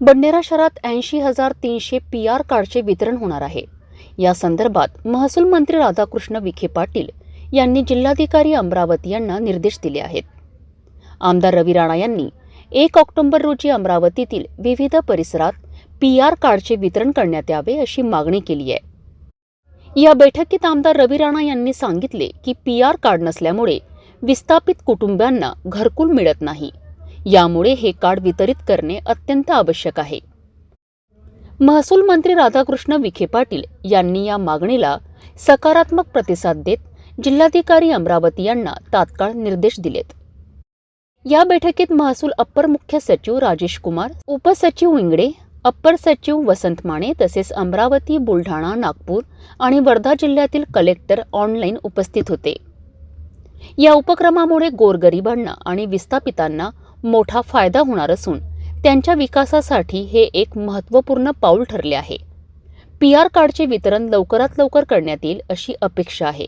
बंडेरा शहरात ऐंशी हजार तीनशे पी आर कार्डचे वितरण होणार आहे. या संदर्भात महसूल मंत्री राधाकृष्ण विखे पाटील यांनी जिल्हाधिकारी अमरावती यांना निर्देश दिले आहेत. आमदार रवी राणा यांनी एक ऑक्टोबर रोजी अमरावतीतील विविध परिसरात पी आर कार्डचे वितरण करण्यात यावे अशी मागणी केली आहे. या बैठकीत आमदार रवी राणा यांनी सांगितले की पी आर कार्ड नसल्यामुळे विस्थापित कुटुंबियांना घरकुल मिळत नाही. यामुळे हे कार्ड वितरित करणे अत्यंत आवश्यक आहे. महसूल मंत्री राधाकृष्ण विखे पाटील यांनी या मागणीला सकारात्मक प्रतिसाद देत जिल्हाधिकारी अमरावती यांना तात्काळ निर्देश दिलेत. या बैठकीत महसूल अप्पर मुख्य सचिव राजेश कुमार उपसचिव इंगडे अप्पर सचिव वसंत माने तसेच अमरावती बुलढाणा नागपूर आणि वर्धा जिल्ह्यातील कलेक्टर ऑनलाईन उपस्थित होते. या उपक्रमामुळे गोरगरिबांना आणि विस्थापितांना मोठा फायदा होणार असून त्यांच्या विकासासाठी हे एक महत्त्वपूर्ण पाऊल ठरले आहे. पी आर कार्डचे वितरण लवकरात लवकर करण्यात येईल अशी अपेक्षा आहे.